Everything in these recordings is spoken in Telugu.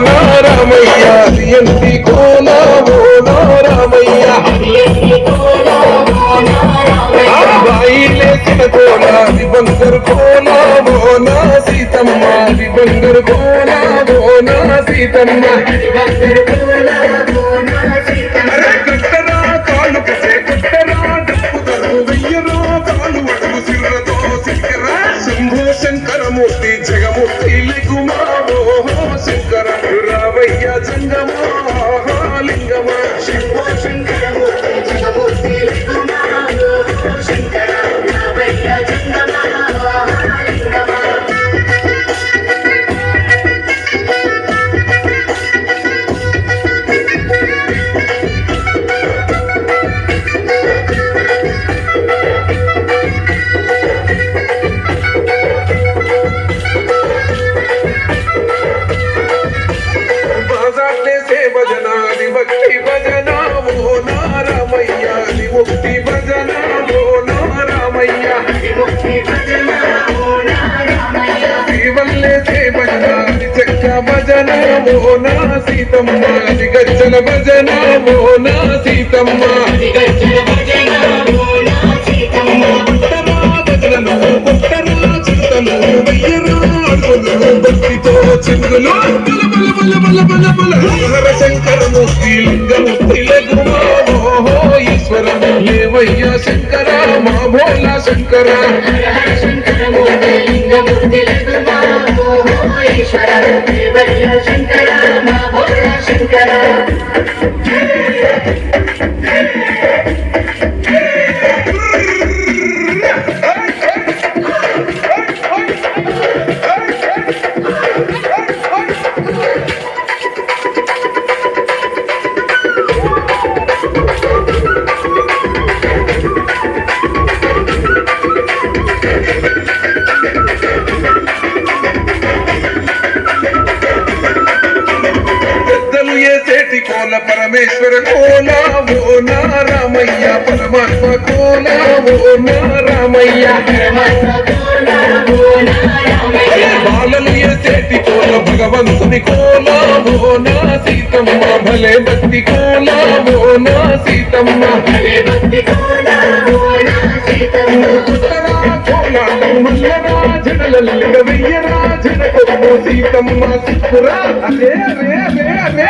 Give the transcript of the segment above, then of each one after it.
రామయ్య ఎంతి కోన ఓ రామయ్య బాయిలేసిన కోన బంగరు కోన ఓ సీతమ్మ బంగరు కోన ఓ సీతమ్మ. అరే కట్టరా కాళ్ళు శ్రీవల్లే భజన చెక్క భజన మోనా సీతమ్మ ది గజ్జల భజన మోనా సీతమ్మ. పుట్టరా బల బల బల బల బల హర ఓహో శంకర మా భోలా శంకర శంకర. శంకర పెద్దలు రామేశ్వర పరమేశ్వర కోల ఓ నారామయ్య పరమాత్మ కోల ఓ నారామయ్య. బాలలు చేతి కోన భగవంతుని కోల ఓ నా సీతమ్మ భలే భక్తి కోల ఓ నా సీతమ్మ. ఉత్తరా కోలాటం మల్లరా జడలల్లిగ వెయ్యరా జడకొమ్ము సీతమ్మ సిక్కురా. అదే అదే అదే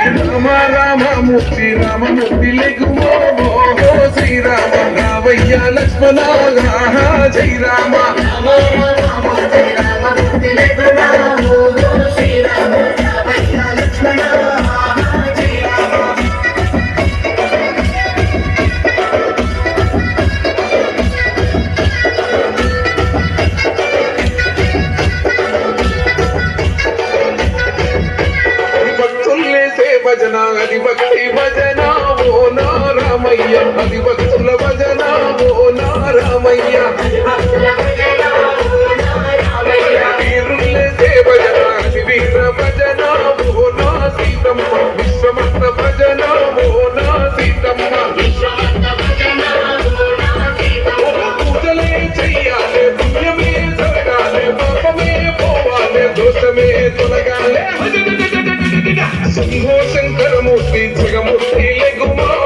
రామ లెగుమో శ్రీరామ రావయ్య లక్ష్మణ జై రామ. భజన అది భక్తి భజన ఓ నారామయ్య అది భక్తుల భజన ఓ నారామయ్య. Hey, go on.